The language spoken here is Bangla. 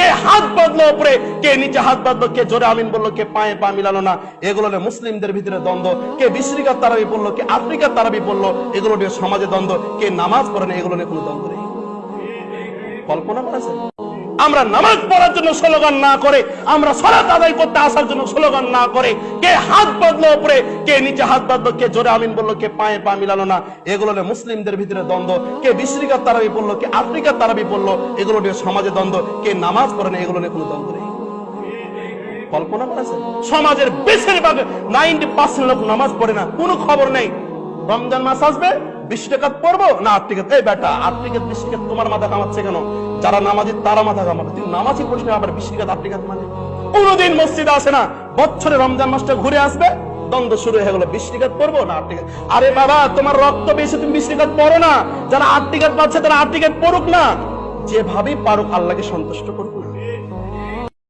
কে হাত বাঁধলো উপরে, কে নিচে হাত বাঁধলো, কে জোরে আমিন বলল, কে পায়ে পা মিলালো না, এগুলো নিয়ে মুসলিমদের ভিতরে দ্বন্দ্ব। কে বিশ্রিকার তারাবি পড়ল কে আফ্রিকার তারাবি পড়ল এগুলো নিয়ে সমাজে দ্বন্দ্ব। কে নামাজ পড়ে না, এগুলো নিয়ে কোনো দ্বন্দ্ব নেই। কল্পনা করেছেন? আমরা নামাজ পড়ার জন্য স্লোগান না করে, আমরা সালাত আদায় করতে আসার জন্য স্লোগান না করে, কে হাত বাঁধলো উপরে, কে নিচে হাত বাঁধলো, কে জোরে আমিন বলল, কে পায়ে পা মিলালো না, এগুলো নিয়ে মুসলিমদের ভিতরে দ্বন্দ্ব, কে বিশ্রিকার তারাবি পড়ল, কে আফ্রিকার তারাবি পড়ল, এগুলো নিয়ে সমাজে দ্বন্দ্ব, কে নামাজ পড়ে না, এগুলো নিয়ে কোনো দ্বন্দ্ব নেই। কল্পনা সমাজের বেশিরভাগ নাইনটি পার্সেন্ট লোক নামাজ পড়ে না, কোনো খবর নেই। রমজান মাস আসবে বিশ টাকা পড়ব না আট টাকা এই বেটা আট টাকা বিশ টাকা তোমার মাথা কামাচ্ছে কেন? যারা নামাজি, তারা মাথা কামাবে তুমি নামাজি পড়িস না আবার বিশ টাকা আট টাকা মানে? কোনোদিন মসজিদে আসে না, বছরে রমজান মাসটা ঘুরে আসবে, দ্বন্দ্ব শুরু হয়ে গেল বিশ পড়ব না আট আরে বাবা, তোমার রক্ত বেশি, তুমি বিশ পড়ো না। যারা আট পাচ্ছে, তারা আট পড়ুক না। যেভাবেই পারুক, আল্লাহকে সন্তুষ্ট করুক